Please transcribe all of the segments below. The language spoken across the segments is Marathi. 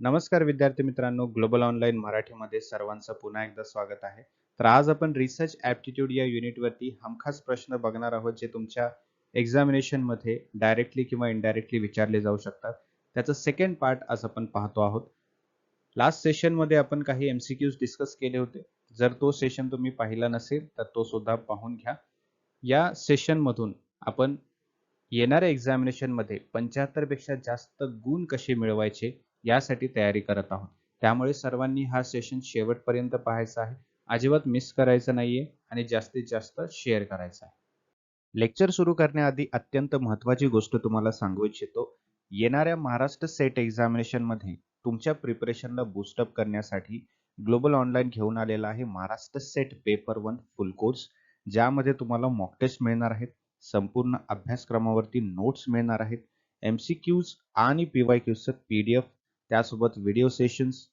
नमस्कार विद्यार्थी मित्रांनो ग्लोबल ऑनलाईन मराठीमध्ये सर्वांचं पुन्हा एकदा स्वागत आहे. तर आज आपण रिसर्च ॲप्टिट्यूड या युनिटवरती हमखास प्रश्न बघणार आहोत जे तुमच्या एक्झामिनेशनमध्ये डायरेक्टली किंवा इनडायरेक्टली विचारले जाऊ शकतात. त्याचं सेकंड पार्ट आज आपण पाहतो आहोत. लास्ट सेशनमध्ये आपण काही एमसीक्यूज डिस्कस केले होते. जर तो सेशन तुम्ही पाहिला नसेल तर तो सुद्धा पाहून घ्या. या सेशनमधून आपण येणाऱ्या एक्झामिनेशनमध्ये पंच्याहत्तरपेक्षा जास्त गुण कसे मिळवायचे यासाठी तयारी करत आहोत. त्यामुळे सर्वांनी हा सेशन शेवटपर्यंत पाहायचा आहे. अजिबात मिस करायचं नाहीये आणि जास्तीत जास्त शेअर करायचा आहे. लेक्चर सुरू करण्याआधी अत्यंत महत्वाची गोष्ट तुम्हाला सांगू इच्छितो. येणाऱ्या महाराष्ट्र सेट एक्झामिनेशनमध्ये तुमच्या प्रिपरेशनला बूस्टअप करण्यासाठी ग्लोबल ऑनलाईन घेऊन आलेला आहे Maharashtra SET paper one full course ज्यामध्ये तुम्हाला मॉक टेस्ट मिळणार आहेत. संपूर्ण अभ्यासक्रमावरती नोट्स मिळणार आहेत. एम सी क्यूज आणि पी वाय क्यूजचं पी डी एफ त्यासोबत व्हिडिओ सेशन्स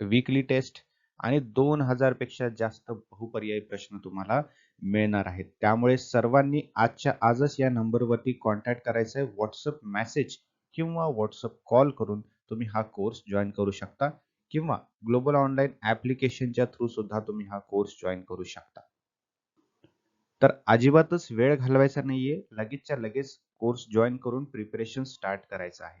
वीकली टेस्ट आणि दोन हजारपेक्षा जास्त बहुपर्यायी प्रश्न तुम्हाला मिळणार आहेत. त्यामुळे सर्वांनी आजच्या आजच या नंबरवरती कॉन्टॅक्ट करायचं आहे व्हॉट्सअप मेसेज किंवा व्हॉट्सअप कॉल करून तुम्ही हा कोर्स जॉईन करू शकता किंवा ग्लोबल ऑनलाईन ऍप्लिकेशनच्या थ्रू सुद्धा तुम्ही हा कोर्स जॉईन करू शकता. तर अजिबातच वेळ घालवायचा नाहीये. लगेचच्या लगेच कोर्स जॉईन करून प्रिपरेशन स्टार्ट करायचं आहे.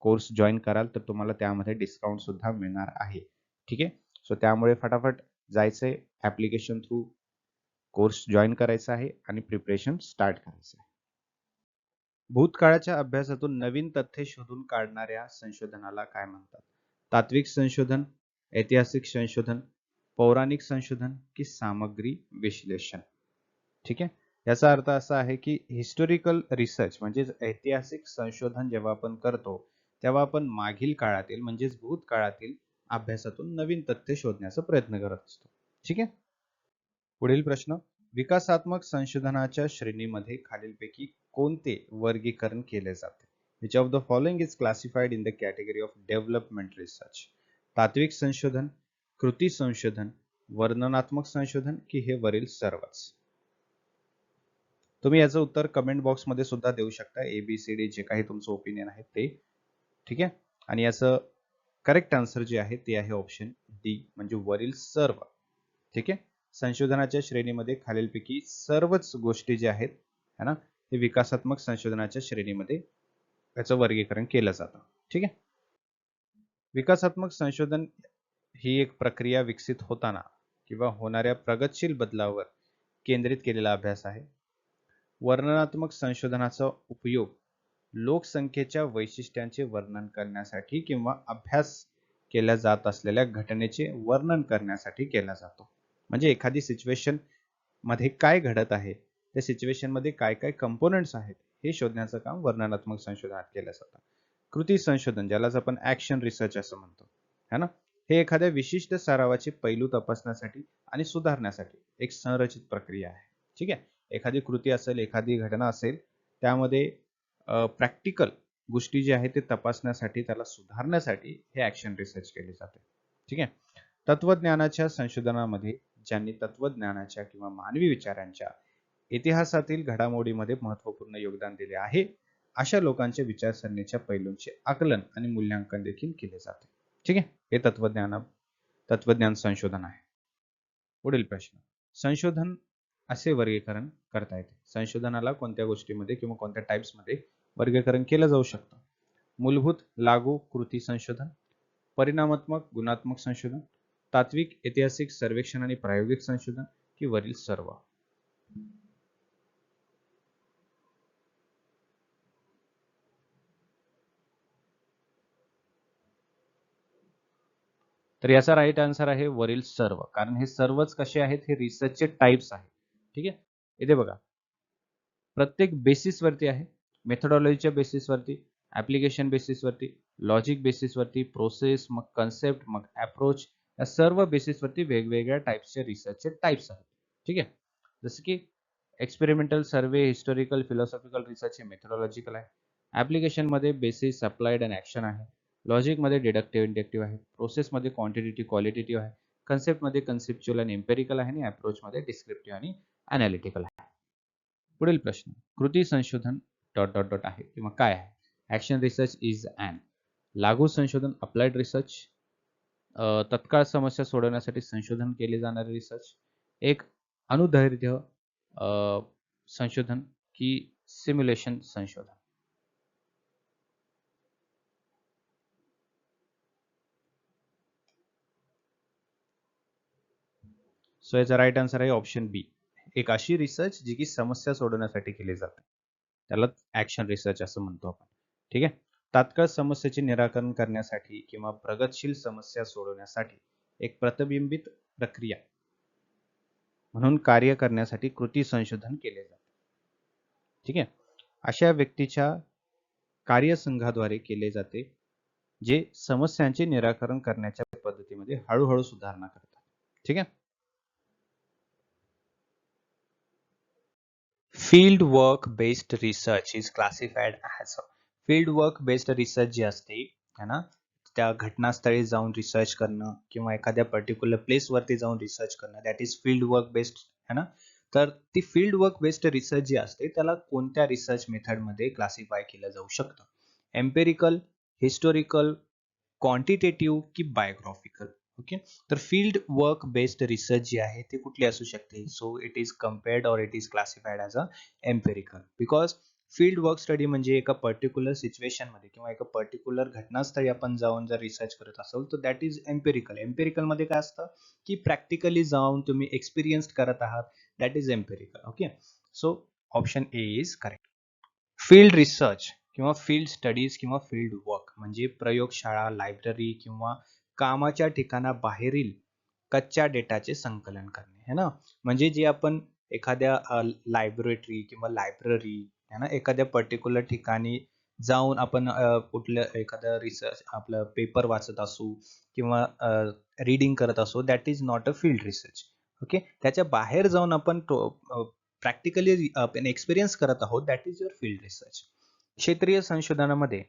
कोर्स जॉईन कराल तर तुम्हाला त्यामध्ये डिस्काउंट सुद्धा मिळणार आहे. ठीक आहे? सो त्यामुळे फटाफट जायचंय ऍप्लिकेशन थ्रू कोर्स जॉईन करायचा आहे आणि प्रिपरेशन स्टार्ट करायचं आहे. भूतकाळाच्या अभ्यासातून नवीन तथ्य शोधून काढणाऱ्या संशोधनाला काय म्हणतात? तात्विक संशोधन ऐतिहासिक संशोधन पौराणिक संशोधन की सामग्री विश्लेषण? ठीक आहे? याचा अर्थ असा आहे की हिस्टोरिकल रिसर्च म्हणजेच ऐतिहासिक संशोधन जेव्हा आपण करतो तेव्हा आपण मागील काळातील म्हणजेच भूतकाळातील अभ्यासातून नवीन तथ्य शोधण्याचा प्रयत्न करत असतो. ठीक आहे? पुढील प्रश्न. विकासात्मक संशोधनाच्या श्रेणीमध्ये खालीलपैकी कोणते वर्गीकरण केले जाते? Which of the following is classified in the category of development research तात्विक संशोधन कृती संशोधन वर्णनात्मक संशोधन की हे वरील सर्वच? तुम्ही याचं उत्तर कमेंट बॉक्समध्ये सुद्धा देऊ शकता. A B C D J काही तुमचं ओपिनियन आहे ते ठीक आहे? आणि याचं करेक्ट आन्सर जे आहे ते आहे ऑप्शन डी म्हणजे वरील सर्व. ठीक आहे? संशोधनाच्या श्रेणीमध्ये खालीलपैकी सर्वच गोष्टी ज्या आहेत है ना? ते विकासात्मक संशोधनाच्या श्रेणीमध्ये याचं वर्गीकरण केलं जातं. ठीक आहे? विकासात्मक संशोधन ही एक प्रक्रिया विकसित होताना किंवा होणाऱ्या प्रगतशील बदलावर केंद्रित केलेला अभ्यास आहे. वर्णनात्मक संशोधनाचा उपयोग लोकसंख्येच्या वैशिष्ट्यांचे वर्णन करण्यासाठी किंवा अभ्यास केल्या जात असलेल्या घटनेचे वर्णन करण्यासाठी केला जातो. म्हणजे एखादी सिच्युएशनमध्ये काय घडत आहे त्या सिच्युएशनमध्ये काय काय कंपोनंट्स आहेत हे शोधण्याचं काम वर्णनात्मक संशोधनात केलं जातं. कृती संशोधन ज्यालाच आपण ऍक्शन रिसर्च असं म्हणतो. है ना? हे एखाद्या विशिष्ट सरावाचे पैलू तपासण्यासाठी आणि सुधारण्यासाठी एक संरचित प्रक्रिया आहे. ठीक आहे? एखादी कृती असेल एखादी घटना असेल त्यामध्ये प्रॅक्टिकल गोष्टी जे आहेत ते तपासण्यासाठी त्याला सुधारण्यासाठी हे ऍक्शन रिसर्च केले जाते. ठीक आहे? तत्वज्ञानाच्या संशोधनामध्ये ज्यांनी तत्वज्ञानाच्या किंवा मानवी विचारांच्या इतिहासातील घडामोडीमध्ये महत्त्वपूर्ण योगदान दिले आहे अशा लोकांच्या विचारसरणीच्या पैलूंचे आकलन आणि मूल्यांकन देखील केले जाते. ठीक आहे? हे तत्वज्ञान तत्वज्ञान संशोधन आहे. पुढील प्रश्न. संशोधन असे वर्गीकरण करता येते. संशोधनाला कोणत्या गोष्टीमध्ये किंवा कोणत्या टाइप्समध्ये वर्गीकरण केलं जाऊ शकतं. मूलभूत लागू कृती संशोधन परिणामात्मक गुणात्मक संशोधन तात्विक ऐतिहासिक सर्वेक्षण आणि प्रायोगिक संशोधन की वरील सर्व. तर याचा राईट आन्सर आहे वरील सर्व. कारण हे सर्वच कसे आहेत? हे रिसर्चचे टाइप्स आहेत. ठीक आहे? इथे बघा. प्रत्येक बेसिस वरती आहे. मेथडॉलॉजीच्या बेसिस वरती ऍप्लिकेशन बेसिस वरती लॉजिक बेसिस वरती प्रोसेस मग कन्सेप्ट मग अप्रोच या सर्व बेसिस वरती वेगवेगळ्या टाइप्सचे रिसर्चचे टाइप्स आहेत. ठीक आहे? जसं की experimental survey historical philosophical research हे मेथडॉलॉजिकल आहे. ऍप्लिकेशनमध्ये बेसिस अप्लाइड अँड ॲक्शन आहे. लॉजिकमध्ये डिडक्टिव्ह इंडक्टिव्ह आहे. प्रोसेस मध्ये क्वांटिटेटिव्ह क्वालिटेटिव्ह आहे. कन्सेप्टमध्ये कन्सेप्च्युअल अँड एम्पेरिकल आहे आणि अप्रोचमध्ये डिस्क्रिप्टिव्ह आणि अनालिटिकल आहे. पुढील प्रश्न. कृती संशोधन डॉट डॉट डॉट आहे किंवा काय आहे? ऍक्शन रिसर्च इज अँड लागू संशोधन अप्लाइड रिसर्च तत्काळ समस्या सोडवण्यासाठी संशोधन केले जाणारे रिसर्च एक अनुधैर्य संशोधन की सिम्युलेशन संशोधन. सो याचा राईट आन्सर आहे ऑप्शन बी एक अशी रिसर्च जी की समस्या सोडवण्यासाठी केली जाते. त्याला ऍक्शन रिसर्च असं म्हणतो आपण. ठीक आहे? तात्काळ समस्येचे निराकरण करण्यासाठी किंवा प्रगतशील समस्या सोडवण्यासाठी एक प्रतिबिंबित प्रक्रिया म्हणून कार्य करण्यासाठी कृती संशोधन केले जाते. ठीक आहे? अशा व्यक्तीच्या कार्यसंघाद्वारे केले जाते जे समस्यांचे निराकरण करण्याच्या पद्धतीमध्ये हळूहळू सुधारणा करतात. ठीक आहे? Field work based research is classified as field work based research जी असते है ना? त्या घटनास्थळी जाऊन रिसर्च करणं किंवा एखाद्या पर्टिक्युलर प्लेसवरती जाऊन रिसर्च करणं that is field work based है ना? तर ती फील्ड वर्क बेस्ड रिसर्च जी असते त्याला कोणत्या रिसर्च मेथडमध्ये क्लासिफाय केलं जाऊ शकतं? एम्पेरिकल हिस्टोरिकल क्वांटिटेटिव्ह की बायोग्राफिकल ओके तर फील्ड वर्क बेस्ड रिसर्च जी आहे ती कुठली असू शकते? So it is compared or it is classified as a empirical because field work study म्हणजे एका पर्टिक्युलर सिच्युएशनमध्ये किंवा एका पर्टिक्युलर घटनास्थळी आपण जाऊन जर रिसर्च करत असाल तर दॅट इज एम्पेरिकल एम्पेरिकलमध्ये काय असतं? की प्रॅक्टिकली जाऊन तुम्ही एक्सपिरियन्स करत आहात that is empirical okay so option A is correct field research किंवा फील्ड स्टडीज किंवा फील्ड वर्क म्हणजे प्रयोगशाळा लायब्ररी किंवा कामाच्या ठिकाणाबाहेरील कच्च्या डेटाचे संकलन करणे है ना? म्हणजे जे आपण एखाद्या लायब्रेटरी किंवा लायब्ररी है ना? एखाद्या पर्टिक्युलर ठिकाणी जाऊन आपण कुठलं एखादं रिसर्च आपलं पेपर वाचत असू किंवा रीडिंग करत असू that is not a field research okay त्याच्या बाहेर जाऊन आपण प्रॅक्टिकली आपण एक्सपिरियन्स करत आहोत that is your field research क्षेत्रीय संशोधनामध्ये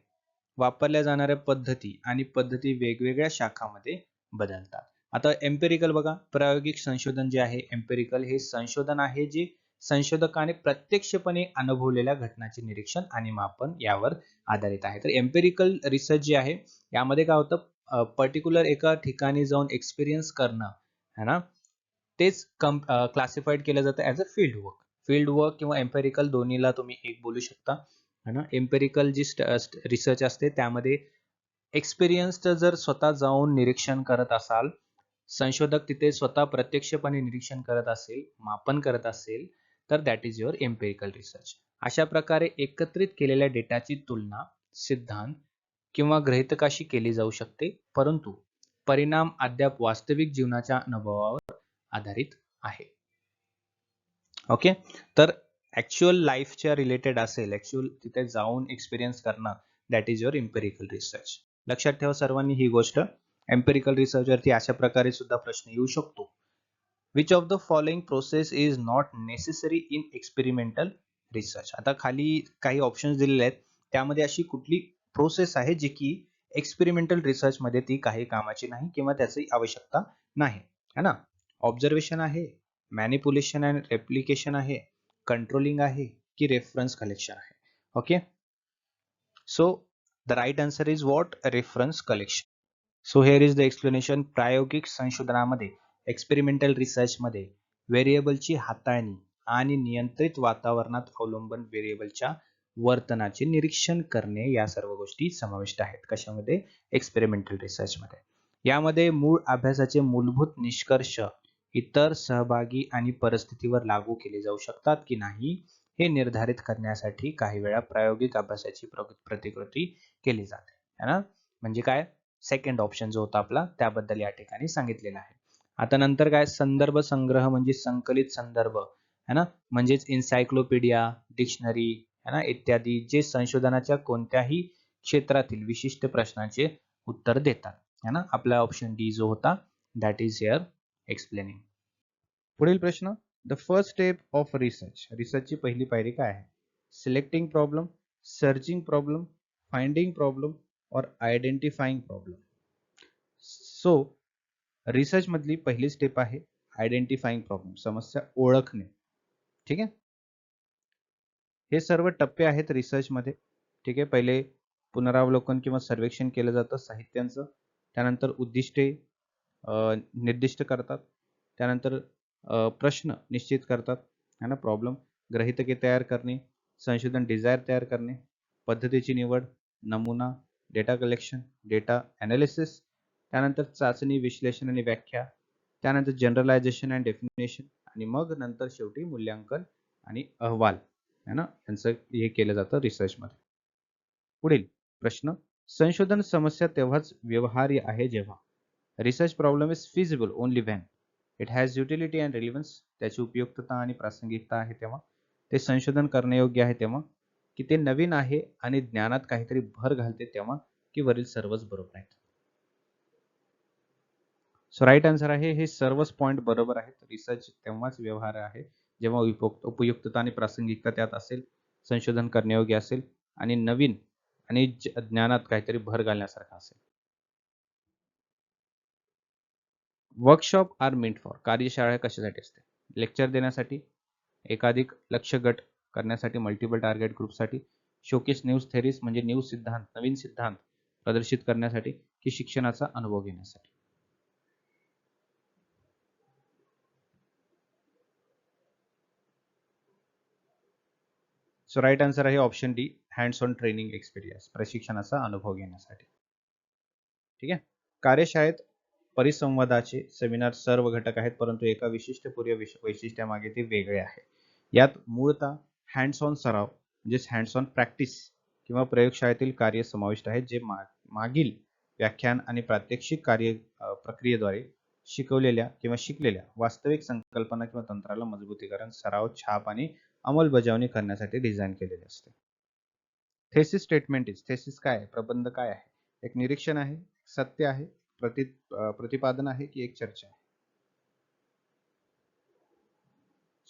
वापरल्या जाणाऱ्या पद्धती आणि पद्धती वेगवेगळ्या शाखामध्ये बदलतात. आता एम्पेरिकल बघा प्रायोगिक संशोधन जे आहे एम्पेरिकल हे संशोधन आहे जे संशोधकाने प्रत्यक्षपणे अनुभवलेल्या घटनाचे निरीक्षण आणि मापन यावर आधारित आहे. तर एम्पेरिकल रिसर्च जे आहे यामध्ये काय होतं? पर्टिक्युलर एका ठिकाणी जाऊन एक्सपिरियन्स करणं है ना? तेच कम क्लासिफाईड केलं जातं as a field work field work किंवा एम्पेरिकल दोन्हीला तुम्ही एक बोलू शकता. है ना? एम्पेरिकल जी रिसर्च असते त्यामध्ये एक्सपिरियन्स जर स्वतः जाऊन निरीक्षण करत असाल संशोधक तिथे स्वतः प्रत्यक्षपणे निरीक्षण करत असेल मापन करत असेल तर that is your empirical research अशा प्रकारे एकत्रित केलेल्या डेटाची तुलना सिद्धांत किंवा गृहितकाशी केली जाऊ शकते परंतु परिणाम अद्याप वास्तविक जीवनाच्या अनुभवावर आधारित आहे. ओके तर ऍक्च्युअल लाईफच्या रिलेटेड असेल ऍक्च्युअल तिथे जाऊन एक्सपिरियन्स करणं that is your empirical research लक्षात ठेवा सर्वांनी ही गोष्ट. एम्पेरिकल रिसर्च वरती अशा प्रकारे सुद्धा प्रश्न येऊ शकतो. Which of the following process is not necessary in experimental research आता खाली काही ऑप्शन्स दिलेले आहेत. त्यामध्ये अशी कुठली प्रोसेस आहे जी की एक्सपेरिमेंटल रिसर्च मध्ये ती काही कामाची नाही किंवा त्याची आवश्यकता नाही. है ना? ऑब्झर्वेशन आहे मॅनिप्युलेशन अँड रेप्लिकेशन आहे. कंट्रोलिंग आहे की रेफरन्स कलेक्शन आहे. Okay so the right answer is what reference collection so here is the explanation प्रायोगिक संशोधनामध्ये एक्सपेरिमेंटल रिसर्चमध्ये व्हेरिएबलची हाताळणी आणि नियंत्रित वातावरणात अवलंबन व्हेरिएबलच्या वर्तनाचे निरीक्षण करणे या सर्व गोष्टी समाविष्ट आहेत. कशामध्ये? एक्सपेरिमेंटल रिसर्चमध्ये यामध्ये मूळ अभ्यासाचे मूलभूत निष्कर्ष इतर सहभागी आणि परिस्थितीवर लागू केले जाऊ शकतात की नाही हे निर्धारित करण्यासाठी काही वेळा प्रायोगिक अभ्यासाची प्रतिकृती केली जाते. है ना? म्हणजे काय? सेकंड ऑप्शन जो होता आपला त्याबद्दल या ठिकाणी सांगितलेलं आहे. आता नंतर काय? संदर्भ संग्रह म्हणजे संकलित संदर्भ. है ना? म्हणजेच इन्सायक्लोपीडिया डिक्शनरी है ना? इत्यादी जे संशोधनाच्या कोणत्याही क्षेत्रातील विशिष्ट प्रश्नाचे उत्तर देतात. है ना? आपला ऑप्शन डी जो होता दॅट इज हिअर एक्सप्लेनिंग पुढील प्रश्न the first step of research रिसर्चची पहिली पायरी काय आहे? Selecting problem searching problem finding problem और आयडेंटिफाईंग प्रॉब्लेम सो रिसर्च मधली पहिली स्टेप आहे आयडेंटिफाईंग प्रॉब्लेम समस्या ओळखणे. ठीक आहे? हे सर्व टप्पे आहेत रिसर्च मध्ये. ठीक आहे? पहिले पुनरावलोकन किंवा सर्वेक्षण केलं जातं साहित्यांचं. त्यानंतर उद्दिष्टे निर्दिष्ट करतात. त्यानंतर प्रश्न निश्चित करतात. है ना? प्रॉब्लेम ग्रहितके तयार करणे संशोधन डिझायर तयार करणे पद्धतीची निवड नमुना डेटा कलेक्शन डेटा ॲनालिसिस त्यानंतर चाचणी विश्लेषण आणि व्याख्या त्यानंतर जनरलायझेशन अँड डेफिनेशन आणि मग नंतर शेवटी मूल्यांकन आणि अहवाल. है ना? यांचं हे केलं जातं रिसर्चमध्ये पुढील प्रश्न संशोधन समस्या तेव्हाच व्यवहार्य आहे जेव्हा? Research problem is feasible only when it has utility and relevance त्याची उपयुक्तता आणि प्रासंगिकता आहे तेव्हा. ते संशोधन करण्यायोग्य आहे तेव्हा. की ते नवीन आहे आणि ज्ञानात काहीतरी भर घालते तेव्हा की वरील सर्वच बरोबर आहेत. सो राईट आन्सर आहे हे सर्वच पॉईंट बरोबर आहेत. रिसर्च तेव्हाच व्यवहार आहे जेव्हा उपयुक्तता आणि प्रासंगिकता त्यात असेल संशोधन करण्यायोग्य असेल आणि नवीन आणि ज्ञानात काहीतरी भर घालण्यासारखा असेल. वर्कशॉप आर मेंट फॉर कार्यशाळा कशासाठी असते? लेक्चर देण्यासाठी एकाधिक लक्ष गट करण्यासाठी मल्टिपल टार्गेट ग्रुपसाठी शोकेस न्यूज थेरीज म्हणजे न्यूज सिद्धांत नवीन सिद्धांत प्रदर्शित करण्यासाठी की शिक्षणाचा अनुभव घेण्यासाठी. सो राईट आन्सर आहे option D hands on training experience प्रशिक्षणाचा अनुभव घेण्यासाठी. ठीक आहे? कार्यशाळेत परिसंवादाचे सेमिनार सर्व घटक आहेत परंतु एका विशिष्ट पूर्व वैशिष्ट्यामागे ते वेगळे आहे. यात मूळतः हँड्स ऑन सराव म्हणजेच हँड्स ऑन प्रॅक्टिस किंवा प्रयोगशाळेतील कार्य समाविष्ट आहेत जे मागील व्याख्यान आणि प्रात्यक्षिक कार्य प्रक्रियेद्वारे शिकवलेल्या किंवा शिकलेल्या वास्तविक संकल्पना किंवा तंत्राला मजबूतीकरण सराव छाप आणि अंमलबजावणी करण्यासाठी डिझाईन केलेले असते. थेसिस स्टेटमेंट इज थेसिस काय आहे? प्रबंध काय आहे? एक निरीक्षण आहे सत्य आहे प्रति प्रतिपादन आहे की एक चर्चा आहे.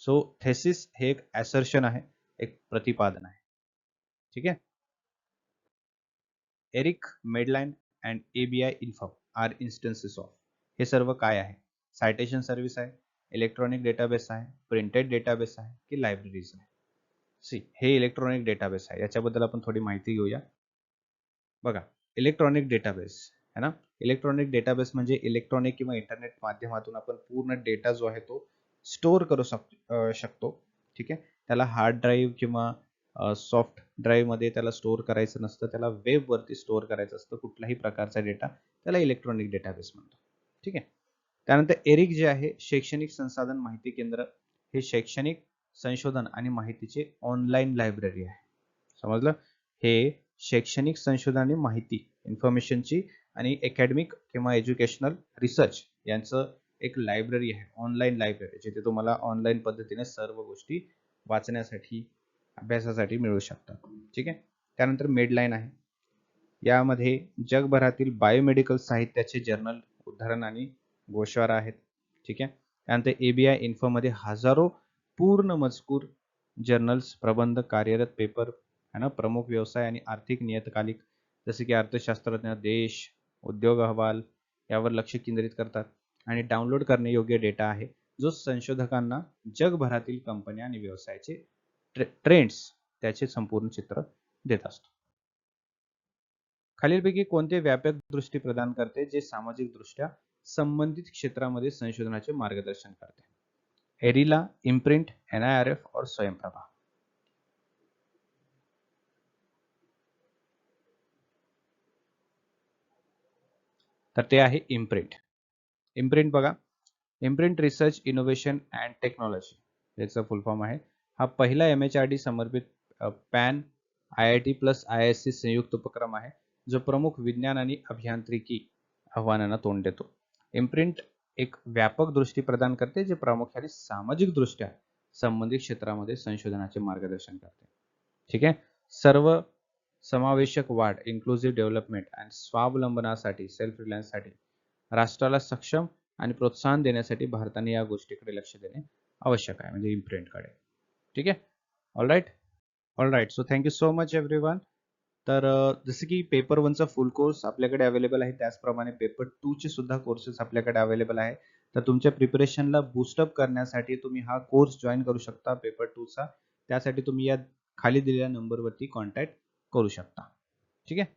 सो थेसिस हे एक ऍसर्शन आहे, एक प्रतिपादन आहे. ठीक आहे? ERIC MEDLINE and ABI inform are instances of हे सर्व काय आहे? सायटेशन सर्व्हिस आहे इलेक्ट्रॉनिक डेटाबेस आहे प्रिंटेड डेटाबेस आहे की लायब्ररीज आहे? सी हे इलेक्ट्रॉनिक डेटाबेस आहे. याच्याबद्दल आपण थोडी माहिती घेऊया. बघा इलेक्ट्रॉनिक डेटाबेस है ना? इलेक्ट्रॉनिक डेटाबेस म्हणजे इलेक्ट्रॉनिक किंवा इंटरनेट माध्यमातून आपण पूर्ण डेटा जो आहे तो स्टोअर करू शकतो. ठीक आहे? त्याला हार्ड ड्राईव्ह किंवा सॉफ्ट ड्राईव्हमध्ये त्याला स्टोअर करायचं नसतं. त्याला वेबवरती स्टोअर करायचं असतं. कुठलाही प्रकारचा डेटा त्याला इलेक्ट्रॉनिक डेटाबेस म्हणतो ठीक आहे? त्यानंतर एरिक जे आहे शैक्षणिक संसाधन माहिती केंद्र. हे शैक्षणिक संशोधन आणि माहितीचे ऑनलाईन लायब्ररी आहे. समजलं? हे शैक्षणिक संशोधन आणि माहिती इन्फॉर्मेशनची आणि अकॅडमिक किंवा एज्युकेशनल रिसर्च यांचं एक लायब्ररी आहे ऑनलाईन लायब्ररी जिथे तुम्हाला ऑनलाईन पद्धतीने सर्व गोष्टी वाचण्यासाठी अभ्यासासाठी मिळू शकतात. ठीक आहे? त्यानंतर मेडलाईन आहे. यामध्ये जगभरातील बायोमेडिकल साहित्याचे जर्नल उदाहरण आणि गोशवारा आहेत. ठीक आहे? त्यानंतर एबीआय इन्फोमध्ये हजारो पूर्ण मजकूर जर्नल्स प्रबंध कार्यरत पेपर है ना? प्रमुख व्यवसाय आणि आर्थिक नियतकालिक जसे की अर्थशास्त्रज्ञ देश उद्योग अहवाल यावर लक्ष केंद्रित करतात आणि डाउनलोड करणे योग्य डेटा आहे. जो संशोधकांना जगभरातील कंपन्या आणि व्यवसायाचे ट्रेंड्स त्याचे संपूर्ण चित्र देत असतो. खालीलपैकी कोणते व्यापक दृष्टी प्रदान करते जे सामाजिक दृष्ट्या संबंधित क्षेत्रामध्ये संशोधनाचे मार्गदर्शन करते? एरिला इम्प्रिंट एनआयआरएफ और स्वयंप्रभा? तर ते आहे इम्प्रिंट इम्प्रिंट बघा. IMPRINT research innovation and technology याचा फुल फॉर्म आहे. हा पहिला एम एच आर डी समर्पित pan I I T plus I S C संयुक्त उपक्रम आहे जो प्रमुख विज्ञान आणि अभियांत्रिकी आव्हानांना तोंड देतो. इम्प्रिंट एक व्यापक दृष्टी प्रदान करते जे प्रामुख्याने सामाजिक दृष्ट्या संबंधित क्षेत्रामध्ये संशोधनाचे मार्गदर्शन करते. ठीक आहे? सर्व समावेशक वाढ इन्क्लुझिव्ह डेव्हलपमेंट आणि स्वावलंबनासाठी सेल्फ रिलायन्ससाठी राष्ट्राला सक्षम आणि प्रोत्साहन देण्यासाठी भारताने या गोष्टीकडे लक्ष देणे आवश्यक आहे म्हणजे इम्प्रिंटकडे ठीक आहे? All right all right so thank you so much every one तर जसं की पेपर वनचा फुल कोर्स आपल्याकडे अवेलेबल आहे त्याचप्रमाणे पेपर टूचे सुद्धा कोर्सेस आपल्याकडे अवेलेबल आहे. तर तुमच्या प्रिपरेशनला बूस्टअप करण्यासाठी तुम्ही हा कोर्स जॉईन करू शकता पेपर टूचा त्यासाठी तुम्ही या खाली दिलेल्या नंबरवरती कॉन्टॅक्ट करू शकता. ठीक आहे?